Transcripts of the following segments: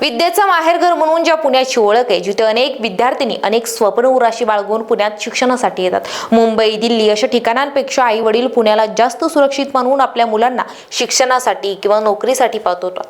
विद्येचं माहेरघर म्हणून ज्या पुण्याची ओळख आहे जिथे अनेक विद्यार्थिनी अनेक स्वप्न उराशी बाळगून पुण्यात शिक्षणासाठी येतात. मुंबई दिल्ली अशा ठिकाणांपेक्षा आई वडील पुण्याला जास्त सुरक्षित मानून आपल्या मुलांना शिक्षणासाठी किंवा नोकरीसाठी पाठवतात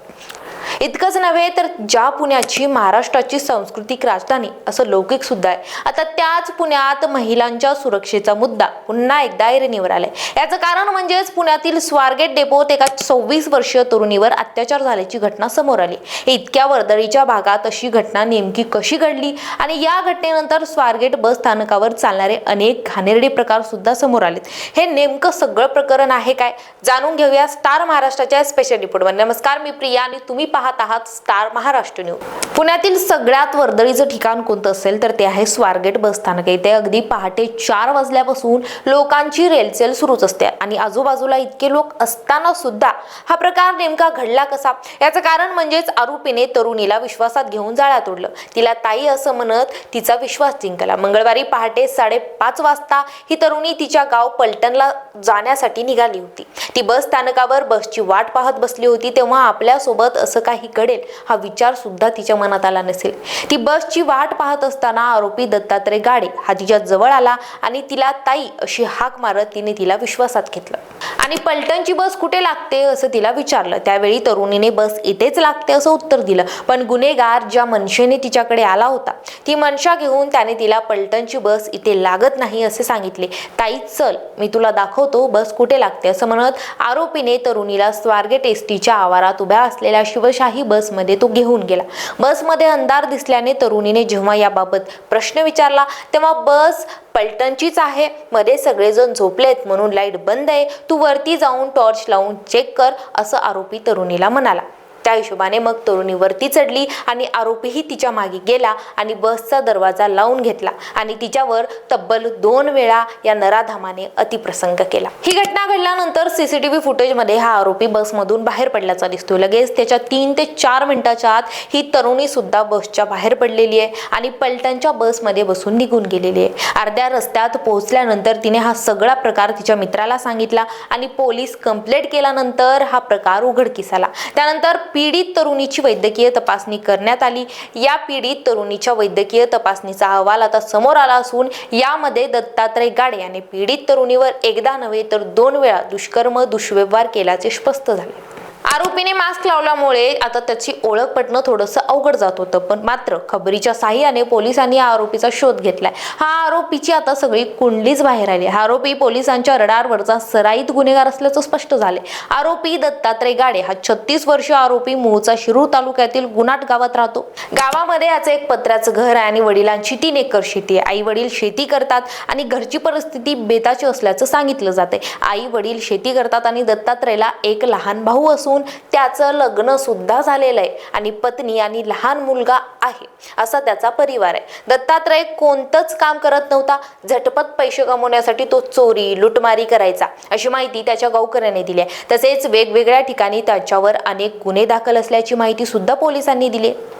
इतकंच नव्हे तर ज्या पुण्याची महाराष्ट्राची सांस्कृतिक राजधानी असं लौकिक सुद्धा आहे. आता त्याच पुण्यात महिलांच्या सुरक्षेचा मुद्दा पुन्हा एकदा ऐरणीवर आलाय. याचं कारण म्हणजेच पुण्यातील स्वारगेट डेपोत एका सव्वीस वर्षीय तरुणीवर अत्याचार झाल्याची घटना समोर आली. इतक्या वर्दळीच्या भागात अशी घटना नेमकी कशी घडली आणि या घटनेनंतर स्वारगेट बस स्थानकावर चालणारे अनेक घाणेरडे प्रकार सुद्धा समोर आलेत. हे नेमकं सगळं प्रकरण आहे काय? जाणून घेऊया स्टार महाराष्ट्राच्या स्पेशल रिपोर्टवर नमस्कार मी प्रिया आणि तुम्ही पाहत आहात स्टार महाराष्ट्र न्यूज. पुण्यातील सगळ्यात वर्दळीचं ठिकाण कोणतं असेल तर ते आहे स्वारगेट बस स्थानक. इथे अगदी पहाटे चार वाजल्यापासून लोकांची रेलचेल सुरूच असते आणि आजूबाजूला इतके लोक असताना सुद्धा हा प्रकार नेमका घडला कसा? याचं कारण म्हणजेच आरोपीने तरुणीला विश्वासात घेऊन जाळ्यात तोडलं तिला ताई असं म्हणत तिचा विश्वास जिंकला. मंगळवारी पहाटे साडेपाच वाजता ही तरुणी तिच्या गाव पलटणला जाण्यासाठी निघाली होती. ती बस स्थानकावर बसची वाट पाहत बसली होती तेव्हा आपल्यासोबत असं असं काही घडेल हा विचार सुद्धा तिच्या मनात आला नसेल. ती बसची वाट पाहत असताना आरोपी दत्तात्रय गाडे हा तिच्या जवळ आला आणि तिला ताई अशी हाक मारत तिने तिला विश्वासात घेतलं. आणि पलटणची बस कुठे लागते? असं तिला विचारलं. त्यावेळी तरुणीने बस इथेच लागते असं उत्तर दिलं. पण गुन्हेगार ज्या मनशेने तिच्याकडे आला होता ती मनशा घेऊन त्याने तिला पलटणची बस इथे लागत नाही असे सांगितले. ताई चल मी तुला दाखवतो बस कुठे लागते? असं म्हणत आरोपीने तरुणीला स्वारगेट एस टीच्या आवारात उभ्या असलेल्या शिव शिवशाही बसमध्ये तो घेऊन गेला. बसमध्ये अंधार दिसल्याने तरुणीने जेव्हा याबाबत प्रश्न विचारला तेव्हा बस पलटणचीच आहे. मध्ये सगळेजण झोपलेत म्हणून लाइट बंद आहे. तू वरती जाऊन टॉर्च लावून चेक कर असं आरोपी तरुणीला म्हणाला. त्या हिशोबाने मग तरुणी वरती चढली आणि आरोपीही तिच्यामागे गेला आणि बसचा दरवाजा लावून घेतला आणि तिच्यावर तब्बल दोन वेळा या नराधामाने अतिप्रसंग केला. ही घटना घडल्यानंतर सीसीटीव्ही फुटेजमध्ये हा आरोपी बसमधून बाहेर पडल्याचा दिसतो लगेच त्याच्या तीन ते चार मिनिटाच्या आत ही तरुणी सुद्धा बसच्या बाहेर पडलेली आहे आणि पलटणच्या बसमध्ये बसून निघून गेलेली आहे. अर्ध्या रस्त्यात पोहोचल्यानंतर तिने हा सगळा प्रकार तिच्या मित्राला सांगितला आणि पोलीस कंप्लेंट केल्यानंतर हा प्रकार उघडकीस आला. त्यानंतर पीडित तरुणीची वैद्यकीय तपासणी करण्यात आली. या पीडित तरुणीच्या वैद्यकीय तपासणीचा अहवाल आता समोर आला असून यामध्ये दत्तात्रय गाडे याने पीडित तरुणीवर एकदा नव्हे तर दोन वेळा दुष्कर्म दुष्व्यवहार केल्याचे स्पष्ट झाले. आरोपीने मास्क लावल्यामुळे आता त्याची ओळख पटणं थोडंसं अवघड जात होतं. पण मात्र खबरीच्या साह्याने पोलिसांनी या आरोपीचा शोध घेतलाय. हा आरोपीची आता सगळी कुंडलीच बाहेर आली हा आरोपी पोलिसांच्या रडारवरचा सराईत गुन्हेगार असल्याचं स्पष्ट झाले आरोपी दत्तात्रय गाडे हा छत्तीस वर्षीय आरोपी मूळचा शिरूर तालुक्यातील गुनाट गावात राहतो. गावामध्ये याचं एक पत्र्याचं घर आहे आणि वडिलांची तीन एकर शेती आहे. आई वडील शेती करतात आणि घरची परिस्थिती बेताची असल्याचं सांगितलं जाते आई वडील शेती करतात आणि दत्तात्रयला एक लहान भाऊ असून त्याचं लग्न सुद्धा झालेलं आहे आणि पत्नी आणि लहान मुलगा आहे असा त्याचा परिवार आहे. दत्तात्रय कोणतंच काम करत नव्हता. झटपट पैसे कमवण्यासाठी तो चोरी लुटमारी करायचा अशी माहिती त्याच्या गावकऱ्याने दिली आहे. तसेच वेगवेगळ्या ठिकाणी त्याच्यावर अनेक गुन्हे दाखल असल्याची माहिती सुद्धा पोलिसांनी दिली आहे.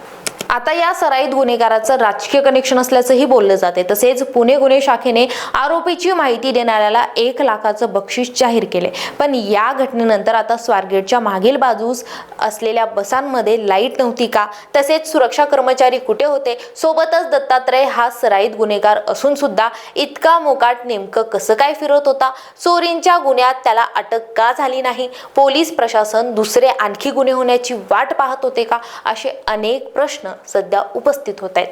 आता या सराईत गुन्हेगाराचं राजकीय कनेक्शन असल्याचंही बोललं जाते. तसेच पुणे गुन्हे शाखेने आरोपीची माहिती देणाऱ्याला एक लाखाचं बक्षीस जाहीर केले पण या घटनेनंतर आता स्वारगेटच्या मागील बाजूस असलेल्या बसांमध्ये लाइट नव्हती का? तसेच सुरक्षा कर्मचारी कुठे होते? सोबतच दत्तात्रय हा सराईत गुन्हेगार असून सुद्धा इतका मोकाट नेमकं कसं काय फिरत होता? चोरींच्या गुन्ह्यात त्याला अटक का झाली नाही? पोलीस प्रशासन दुसरे आणखी गुन्हे होण्याची वाट पाहत होते का? असे अनेक प्रश्न सध्या उपस्थित होत आहेत.